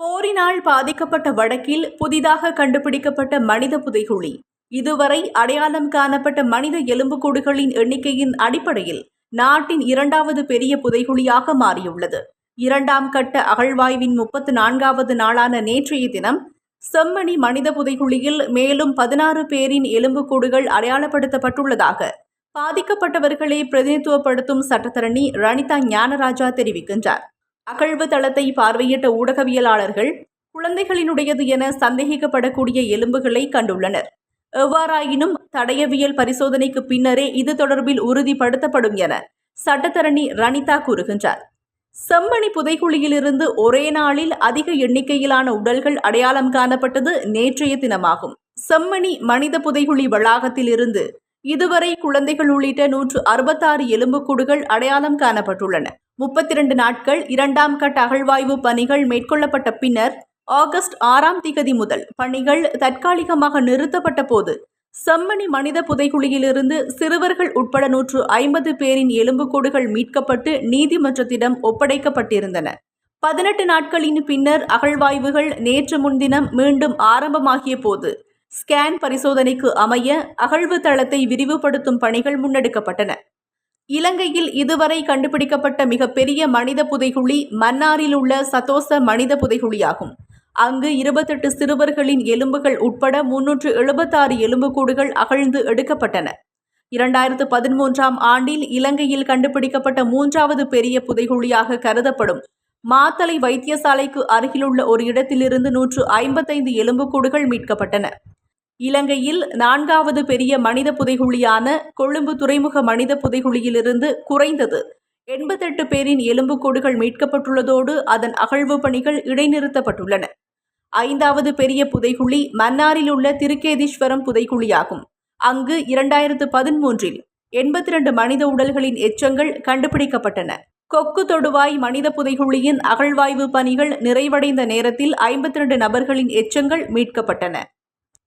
போரினால் பாதிக்கப்பட்ட வடக்கில் புதிதாக கண்டுபிடிக்கப்பட்ட மனித புதைகுழி. இதுவரை அடையாளம் காணப்பட்ட மனித எலும்புக்கூடுகளின் எண்ணிக்கையின் அடிப்படையில் நாட்டின் இரண்டாவது பெரிய புதைகுழியாக மாறியுள்ளது. இரண்டாம் கட்ட அகழ்வாய்வின் முப்பத்து நான்காவது நாளான நேற்றைய தினம் செம்மணி மனித புதைகுழியில் மேலும் பதினாறு பேரின் எலும்புக்கூடுகள் அடையாளப்படுத்தப்பட்டுள்ளதாக பாதிக்கப்பட்டவர்களை பிரதிநிதித்துவப்படுத்தும் சட்டத்தரணி ரணிதா ஞானராஜா தெரிவிக்கின்றார். அகழ்வு தளத்தை பார்வையிட்ட ஊடகவியலாளர்கள் குழந்தைகளினுடையது என சந்தேகிக்கப்படக்கூடிய எலும்புகளை கண்டுள்ளனர். எவ்வாறாயினும் தடயவியல் பரிசோதனைக்கு பின்னரே இது தொடர்பில் உறுதிப்படுத்தப்படும் என சட்டத்தரணி ரணிதா கூறுகின்றார். செம்மணி புதைக்குழியிலிருந்து ஒரே நாளில் அதிக எண்ணிக்கையிலான உடல்கள் அடையாளம் காணப்பட்டது நேற்றைய தினமாகும். செம்மணி மனித புதைகுழி வளாகத்திலிருந்து இதுவரை குழந்தைகள் உள்ளிட்ட நூற்று அறுபத்தாறு எலும்புக்கூடுகள் அடையாளம் காணப்பட்டுள்ளன. முப்பத்தி இரண்டு நாட்கள் இரண்டாம் கட்ட அகழ்வாய்வு பணிகள் மேற்கொள்ளப்பட்ட பின்னர் ஆகஸ்ட் ஆறாம் திகதி முதல் பணிகள் தற்காலிகமாக நிறுத்தப்பட்ட போது செம்மணி மனித புதைகுழியிலிருந்து சிறுவர்கள் உட்பட நூற்று ஐம்பது பேரின் எலும்புக்கூடுகள் மீட்கப்பட்டு நீதிமன்றத்திடம் ஒப்படைக்கப்பட்டிருந்தன. பதினெட்டு நாட்களின் பின்னர் அகழ்வாய்வுகள் நேற்று முன்தினம் மீண்டும் ஆரம்பமாகிய போது ஸ்கேன் பரிசோதனைக்கு அமைய அகழ்வு தளத்தை விரிவுபடுத்தும் பணிகள் முன்னெடுக்கப்பட்டன. இலங்கையில் இதுவரை கண்டுபிடிக்கப்பட்ட மிகப்பெரிய மனித புதைகுழி மன்னாரில் உள்ள சதோச மனித புதைகுழியாகும். அங்கு இருபத்தெட்டு சிறுவர்களின் எலும்புகள் உட்பட முன்னூற்று எழுபத்தாறு எலும்புக்கூடுகள் அகழ்ந்து எடுக்கப்பட்டன. இரண்டாயிரத்து பதிமூன்றாம் ஆண்டில் இலங்கையில் கண்டுபிடிக்கப்பட்ட மூன்றாவது பெரிய புதைகுழியாக கருதப்படும் மாத்தலை வைத்தியசாலைக்கு அருகிலுள்ள ஒரு இடத்திலிருந்து நூற்று ஐம்பத்தைந்து எலும்புக்கூடுகள் மீட்கப்பட்டன. இலங்கையில் நான்காவது பெரிய மனித புதைகுழியான கொழும்பு துறைமுக மனித புதைகுழியிலிருந்து குறைந்தது எண்பத்தெட்டு பேரின் எலும்புக்கூடுகள் மீட்கப்பட்டுள்ளதோடு அதன் அகழ்வு பணிகள் இடைநிறுத்தப்பட்டுள்ளன. ஐந்தாவது பெரிய புதைகுழி மன்னாரில் உள்ள திருக்கேதீஸ்வரம் புதைகுழியாகும். அங்கு இரண்டாயிரத்து பதிமூன்றில் எண்பத்தி ரெண்டு மனித உடல்களின் எச்சங்கள் கண்டுபிடிக்கப்பட்டன. கொக்கு தொடுவாய் மனித புதைகுழியின் அகழ்வாய்வு பணிகள் நிறைவடைந்த நேரத்தில் ஐம்பத்தி ரெண்டு நபர்களின் எச்சங்கள் மீட்கப்பட்டன.